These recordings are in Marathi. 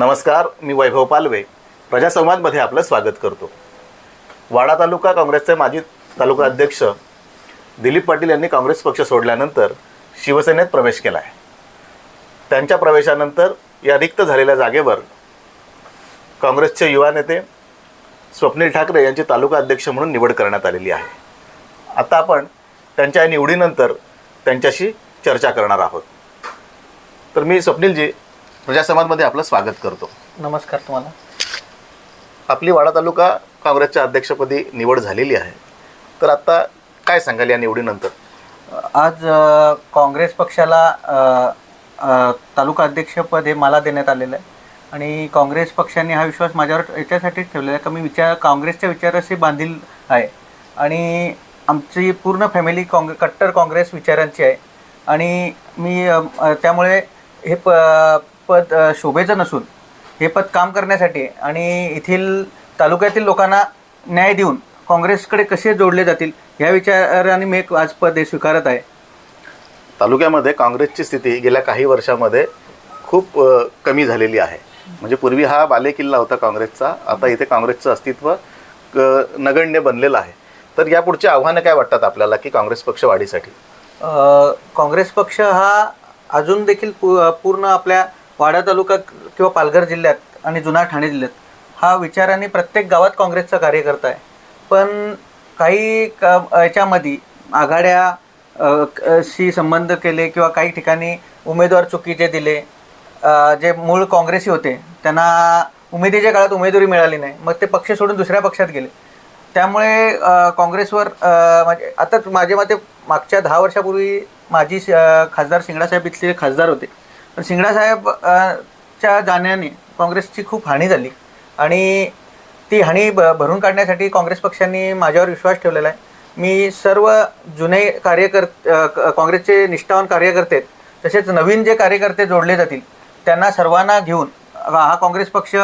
नमस्कार मी वैभव पालवे. प्रजासंवादमध्ये आपलं स्वागत करतो. वाडा तालुका काँग्रेसचे माजी तालुका अध्यक्ष दिलीप पाटील यांनी काँग्रेस पक्ष सोडल्यानंतर शिवसेनेत प्रवेश केला आहे त्यांच्या प्रवेशानंतर या रिक्त झालेल्या जागेवर काँग्रेसचे युवा नेते स्वप्नील ठाकरे यांची तालुका अध्यक्ष म्हणून निवड करण्यात आलेली आहे. आता आपण त्यांच्या या निवडीनंतर त्यांच्याशी चर्चा करणार आहोत. तर मी स्वप्नीलजी प्रजासमाजमध्ये आपलं स्वागत करतो. नमस्कार तुम्हाला. आपली वाडा तालुका काँग्रेसच्या अध्यक्षपदी निवड झालेली आहे. तर आता काय सांगाल या निवडीनंतर? आज काँग्रेस पक्षाला तालुका अध्यक्षपद हे मला देण्यात आलेलं आहे. आणि काँग्रेस पक्षाने हा विश्वास माझ्यावर याच्यासाठीच ठेवलेला आहे. का मी विचार काँग्रेसच्या विचाराशी बांधील आहे. आणि आमची पूर्ण फॅमिली काँग्रे कट्टर काँग्रेस विचारांची आहे. आणि मी त्यामुळे हे प पद शोभेचं नसून हे पद काम करण्यासाठी आणि येथील तालुक्यातील लोकांना न्याय देऊन काँग्रेसकडे कसे जोडले जातील ह्या विचाराने मी एक आज पद हे स्वीकारत आहे. तालुक्यामध्ये काँग्रेसची स्थिती गेल्या काही वर्षामध्ये खूप कमी झालेली आहे. म्हणजे पूर्वी हा बालेकिल्ला होता काँग्रेसचा आता इथे काँग्रेसचं अस्तित्व नगण्य बनलेलं आहे. तर यापुढची आव्हानं काय वाटतात आपल्याला की काँग्रेस पक्ष वाढीसाठी? काँग्रेस पक्ष हा अजून देखील पू पूर्ण आपल्या वाडा तालुका किंवा पालघर जिल्ह्यात आणि जुना ठाणे जिल्ह्यात हा विचाराने प्रत्येक गावात काँग्रेसचा कार्यकर्ता आहे. पण काही क याच्यामध्ये आघाड्या शी संबंध केले किंवा काही ठिकाणी उमेदवार चुकीचे दिले जे मूळ काँग्रेसी होते त्यांना उमेदीच्या काळात उमेदवारी मिळाली नाही मग ते पक्ष सोडून दुसऱ्या पक्षात गेले. त्यामुळे काँग्रेसवर म्हणजे आता माझे मते मागच्या दहा वर्षापूर्वी माजी खासदार सिंगडासाहेब इथले खासदार होते. पण शिंगडासाहेब च्या जाण्याने काँग्रेसची खूप हानी झाली. आणि ती हानी भ भरून काढण्यासाठी काँग्रेस पक्षाने माझ्यावर विश्वास ठेवलेला आहे. मी सर्व जुने कार्यकर काँग्रेसचे निष्ठावान कार्यकर्ते आहेत. तसेच नवीन जे कार्यकर्ते जोडले जातील त्यांना सर्वांना घेऊन हा काँग्रेस पक्ष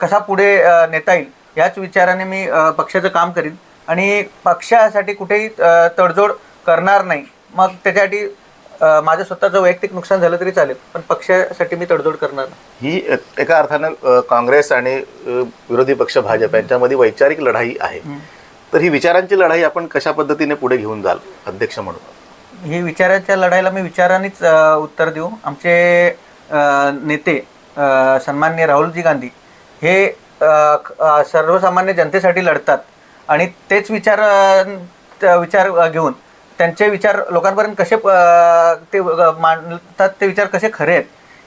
कसा पुढे नेता येईल याच विचाराने मी पक्षाचं काम करीन. आणि पक्षासाठी कुठेही तडजोड करणार नाही. मग त्याच्यासाठी माझं स्वतःचं वैयक्तिक नुकसान झालं तरी चालेल पण पक्षासाठी मी तडजोड करणार ही एका अर्थानं काँग्रेस आणि विरोधी पक्ष भाजप यांच्यामध्ये वैचारिक लढाई आहे. तर ही विचारांची लढाई आपण कशा पद्धतीने पुढे घेऊन जाल अध्यक्ष म्हणून? ही विचाराच्या लढाईला मी विचारानेच उत्तर देऊ. आमचे नेते अ, सन्माननीय राहुलजी गांधी हे सर्वसामान्य जनतेसाठी लढतात आणि तेच विचार विचार घेऊन त्यांचे विचार लोकांपर्यंत कसे ते मांडतात ते विचार कसे खरे आहेत?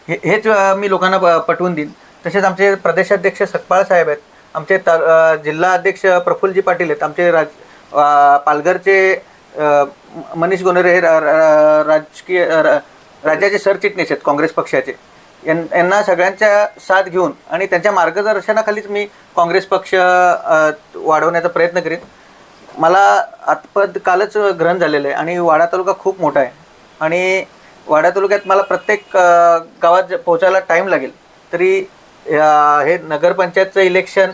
हे हेच मी लोकांना प- पटवून देईन. तसेच आमचे प्रदेशाध्यक्ष सकपाळ साहेब आहेत. आमचे ता जिल्हा अध्यक्ष प्रफुल्लजी पाटील आहेत. आमचे राज पालघरचे मनीष गोनरे हे रा- रा- राजकीय रा- राज्याचे सरचिटणीस आहेत काँग्रेस पक्षाचे. यां- यांना सगळ्यांच्या साथ घेऊन आणि त्यांच्या मार्गदर्शनाखालीच मी काँग्रेस पक्ष वाढवण्याचा प्रयत्न करीन. मला आत्पद कालच ग्रहण झालेलं आहे आणि वाडा तालुका खूप मोठा आहे. आणि वाडा तालुक्यात मला प्रत्येक गावात ज- पोहोचायला टाईम लागेल. तरी हे नगरपंचायतचं इलेक्शन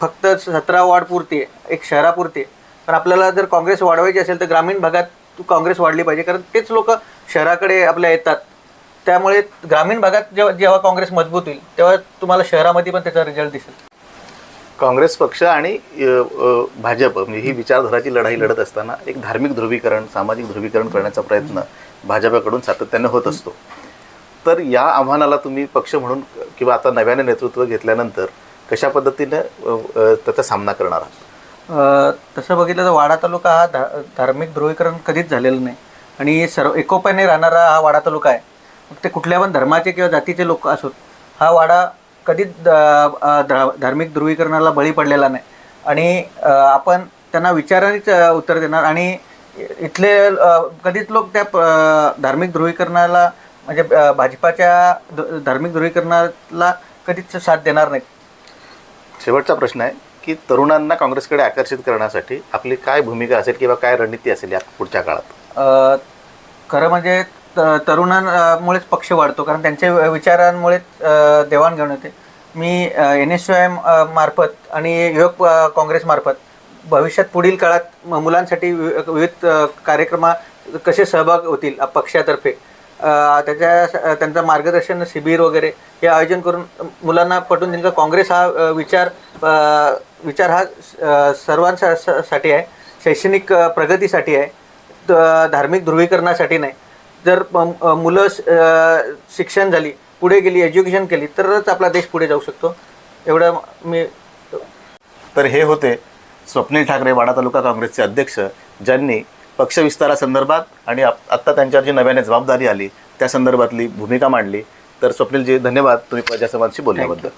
फक्त सतरा वार्डपुरती आहे एक शहरापुरती आहे. पण आपल्याला जर काँग्रेस वाढवायची असेल तर ग्रामीण भागात काँग्रेस वाढली पाहिजे कारण तेच लोक शहराकडे आपल्या येतात. त्यामुळे ग्रामीण भागात जेव्हा जेव्हा काँग्रेस मजबूत होईल तेव्हा तुम्हाला शहरामध्ये पण त्याचा रिझल्ट दिसेल. काँग्रेस पक्ष आणि भाजप म्हणजे ही विचारधाराची लढाई लढत असताना एक धार्मिक ध्रुवीकरण सामाजिक ध्रुवीकरण करण्याचा प्रयत्न भाजपाकडून सातत्याने होत असतो. तर या आव्हानाला तुम्ही पक्ष म्हणून किंवा आता नव्याने नेतृत्व घेतल्यानंतर कशा पद्धतीने त्याचा सामना करणार आहात? तसं बघितलं तर वाडा तालुका हा धा धार्मिक ध्रुवीकरण कधीच झालेलं नाही. आणि सर्व एकोप्याने राहणारा हा वाडा तालुका आहे. मग ते कुठल्या पण धर्माचे किंवा जातीचे लोक असोत हा वाडा कधीच धार्मिक ध्रुवीकरणाला बळी पडलेला नाही. आणि आपण त्यांना विचारानेच उत्तर देणार. आणि इथले कधीच लोक त्या धार्मिक ध्रुवीकरणाला म्हणजे भाजपाच्या धार्मिक ध्रुवीकरणाला कधीच साथ देणार नाहीत. शेवटचा प्रश्न आहे की तरुणांना काँग्रेसकडे आकर्षित करण्यासाठी आपली काय भूमिका असेल किंवा काय रणनीती असेल या पुढच्या काळात? खरं म्हणजे तरुणांमुळेच पक्ष वाढतो. कारण त्यांच्या विचारांमुळेच देवाणघेवाण होते मी एन एस एम मार्फत आणि युवक काँग्रेसमार्फत भविष्यात पुढील काळात म- मुलांसाठी विविध कार्यक्रमा कसे सहभाग होतील पक्षातर्फे? त्याच्या त्यांचं मार्गदर्शन शिबिर वगैरे हे आयोजन करून मुलांना पटवून त्यांचा काँग्रेस हा विचार विचार हा सर्वांसाठी आहे. शैक्षणिक प्रगतीसाठी आहे. धार्मिक ध्रुवीकरणासाठी नाही. जर मुलं शिक्षण झाली पुढे गेली एज्युकेशन केली तरच आपला देश पुढे जाऊ शकतो. एवढं मी तर हे होते स्वप्नील ठाकरे वाडा तालुका काँग्रेसचे अध्यक्ष ज्यांनी पक्षविस्तारासंदर्भात आणि आत्ता त्यांच्यावर जी नव्याने जबाबदारी आली त्या संदर्भातली भूमिका मांडली. तर स्वप्नीलजी धन्यवाद तुम्ही प्रजासमाजशी बोलल्याबद्दल.